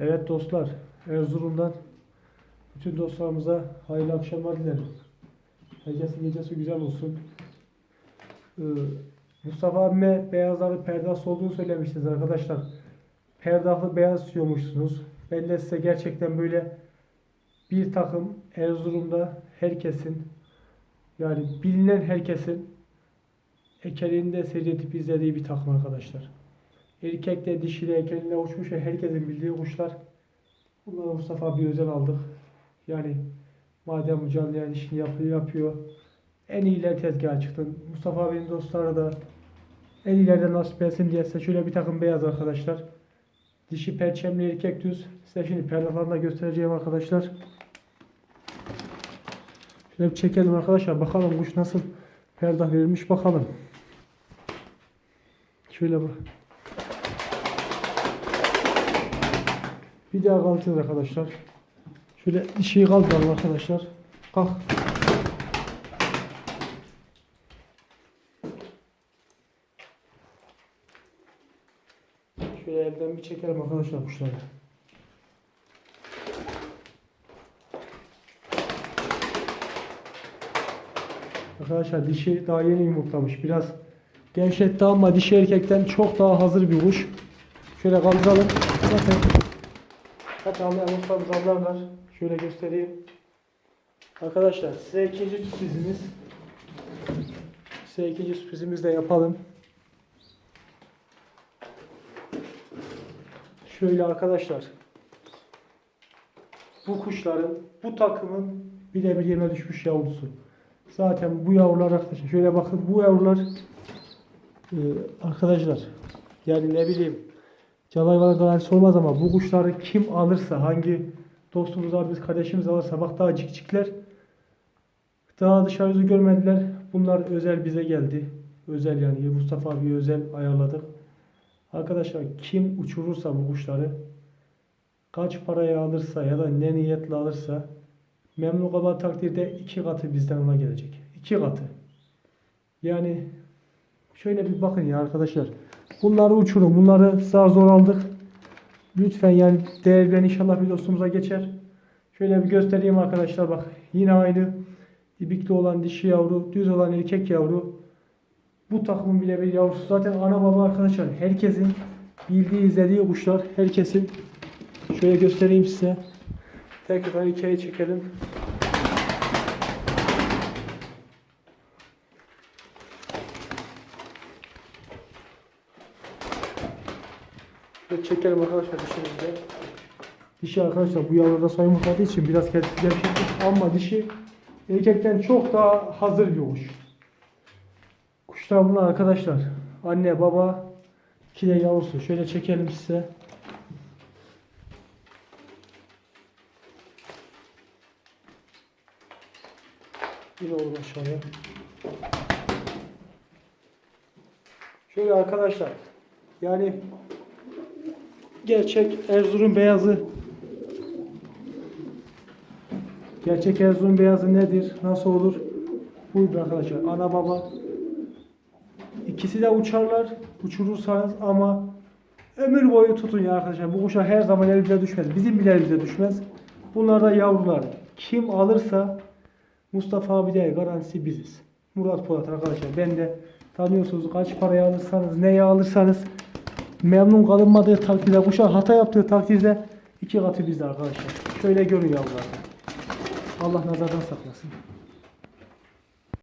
Evet dostlar, Erzurum'dan bütün dostlarımıza hayırlı akşamlar dilerim. Herkesin gecesi güzel olsun. Ee, Mustafa abime beyazları perdas olduğunu söylemiştiniz arkadaşlar. Perdahlı beyaz istiyormuşsunuz. Ben de size gerçekten böyle bir takım Erzurum'da herkesin yani bilinen herkesin ekeriğinde seyredip izlediği bir takım arkadaşlar. Erkek de dişi de ekranında uçmuş ve herkesin bildiği kuşlar. Bunları Mustafa abi özel aldık. Yani madem bu canlı yayın işini yapıyor, yapıyor. En iyiler tezgaha çıktın. Mustafa abinin dostları da en iyilerden nasip etsin diye size şöyle bir takım beyaz arkadaşlar. Dişi perçemli erkek düz. Size şimdi perdelerinde göstereceğim arkadaşlar. Şöyle bir çekelim arkadaşlar. Bakalım kuş nasıl perdah verilmiş bakalım. Şöyle bak. Bir daha kalkacağız arkadaşlar. Şöyle dişiyi kaldıralım arkadaşlar. Kalk. Şöyle elden bir çekelim arkadaşlar kuşları. Arkadaşlar dişi daha yeni yumurtlamış. Biraz gevşetti ama dişi erkekten çok daha hazır bir kuş. Şöyle kaldıralım. Bakın. Hatta anlayan ustamız anlarlar. Şöyle göstereyim. Arkadaşlar size ikinci sürprizimiz. Size ikinci sürprizimizi de yapalım. Şöyle arkadaşlar. Bu kuşların, bu takımın birebir yeme düşmüş yavrusu. Zaten bu yavrular arkadaşlar. Şöyle bakın bu yavrular e, arkadaşlar yani ne bileyim Can hayvanı garantisi olmaz ama bu kuşları kim alırsa, hangi dostumuz, abimiz, kardeşimiz alırsa bak daha cikcikler daha dışarı yüzü görmediler. Bunlar özel bize geldi. Özel yani Mustafa abi özel ayarladık. Arkadaşlar kim uçurursa bu kuşları kaç paraya alırsa ya da ne niyetle alırsa memnun kalan takdirde iki katı bizden ona gelecek. İki katı. Yani şöyle bir bakın ya arkadaşlar. Bunları uçurun. Bunları zar zor aldık. Lütfen yani değerlerini inşallah bir dostumuza geçer. Şöyle bir göstereyim arkadaşlar bak. Yine aynı ibikli olan dişi yavru, düz olan erkek yavru. Bu takımın bile bir yavrusu. Zaten ana baba arkadaşlar herkesin bildiği, izlediği kuşlar. Herkesin şöyle göstereyim size. Tekrar hikaye çekelim. Ve çekelim arkadaşlar dişimizde. Dişi arkadaşlar bu yavruda soyumladığı için biraz kendisi gevşekmiş ama dişi erkekten çok daha hazır bir kuş. Kuşlar bunlar arkadaşlar. Anne baba iki de yavrusu. Şöyle çekelim size. Yine oğlum aşağıya. Şöyle arkadaşlar. Yani gerçek Erzurum beyazı gerçek Erzurum beyazı nedir? Nasıl olur? Buyurun arkadaşlar. Ana baba ikisi de uçarlar. Uçurursanız ama ömür boyu tutun ya arkadaşlar. Bu kuşa her zaman elimize düşmez. Bizim bile elimize düşmez. Bunlar da yavrular. Kim alırsa Mustafa abi de garantisi biziz. Murat Polat arkadaşlar. Ben de tanıyorsunuz kaç paraya alırsanız, neye alırsanız memnun kalınmadığı takdirde, kuşa hata yaptığı takdirde iki katı bizde arkadaşlar. Şöyle görün yavrular. Allah nazardan saklasın.